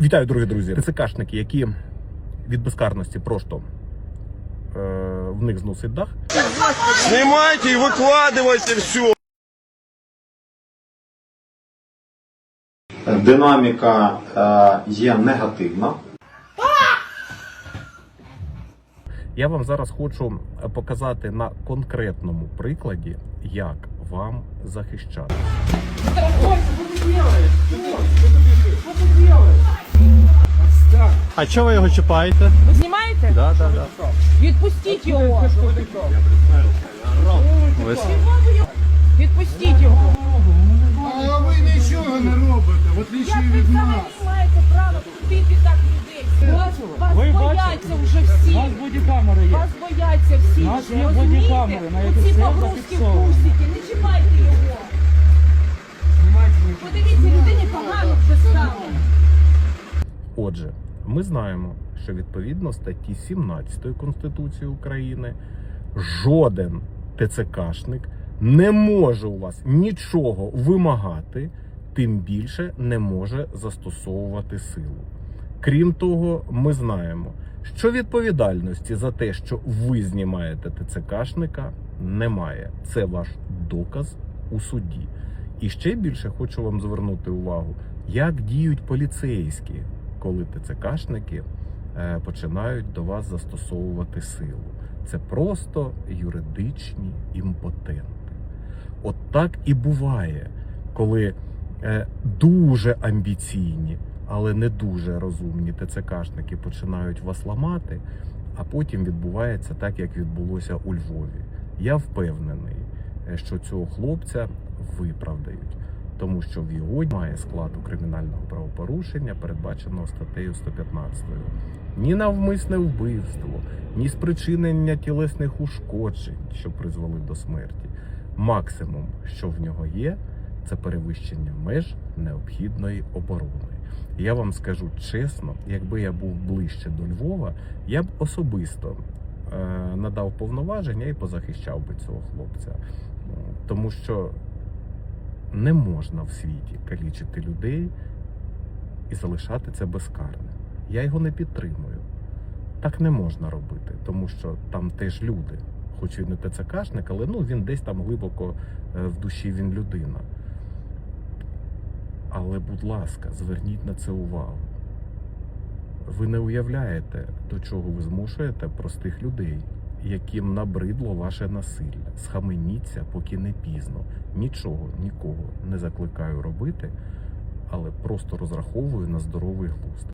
Вітаю, дорогі друзі. ТЦКшники, які від безкарності просто е, в них зносить дах. Снимайте и выкладывайте все. Динаміка е, є негативна. Я вам зараз хочу показати на конкретному прикладі, як вам захищати. А чого ви його чіпаєте? Ви знімаєте? Да, да, да. Відпустіть його. Ви... Відпустіть його. А ви нічого не робите, в отличие Як ви від взагалі нас. маєте право крутити так людей? Вас, вас бояться вже всі. У нас бодікамери є. Вас бояться всі. У нас є розумієте? бодікамери, на яких Оці все погрузки зафіксовано. пусики, не чіпайте його. Подивіться, людині погано вже стало. Отже, ми знаємо, що відповідно статті 17 Конституції України жоден ТЦКшник не може у вас нічого вимагати, тим більше не може застосовувати силу. Крім того, ми знаємо, що відповідальності за те, що ви знімаєте ТЦКшника, немає. Це ваш доказ у суді. І ще більше хочу вам звернути увагу, як діють поліцейські, коли ТЦКшники е, починають до вас застосовувати силу. Це просто юридичні імпотенти. От так і буває, коли е, дуже амбіційні, але не дуже розумні ТЦКшники починають вас ламати, а потім відбувається так, як відбулося у Львові. Я впевнений, е, що цього хлопця виправдають, тому що в його має складу кримінального правопорушення, передбаченого статтею 115. Ні навмисне вбивство, ні спричинення тілесних ушкоджень, що призвели до смерті. Максимум, що в нього є, це перевищення меж необхідної оборони. Я вам скажу чесно, якби я був ближче до Львова, я б особисто е, надав повноваження і позахищав би цього хлопця. Тому що не можна в світі калічити людей і залишати це безкарним. Я його не підтримую. Так не можна робити, тому що там теж люди. Хоч і ТЦКшник, але ну, він десь там глибоко е, в душі він людина. Але, будь ласка, зверніть на це увагу. Ви не уявляєте, до чого ви змушуєте простих людей, яким набридло ваше насилля. Схаменіться, поки не пізно. Нічого, нікого не закликаю робити, але просто розраховую на здоровий глузд.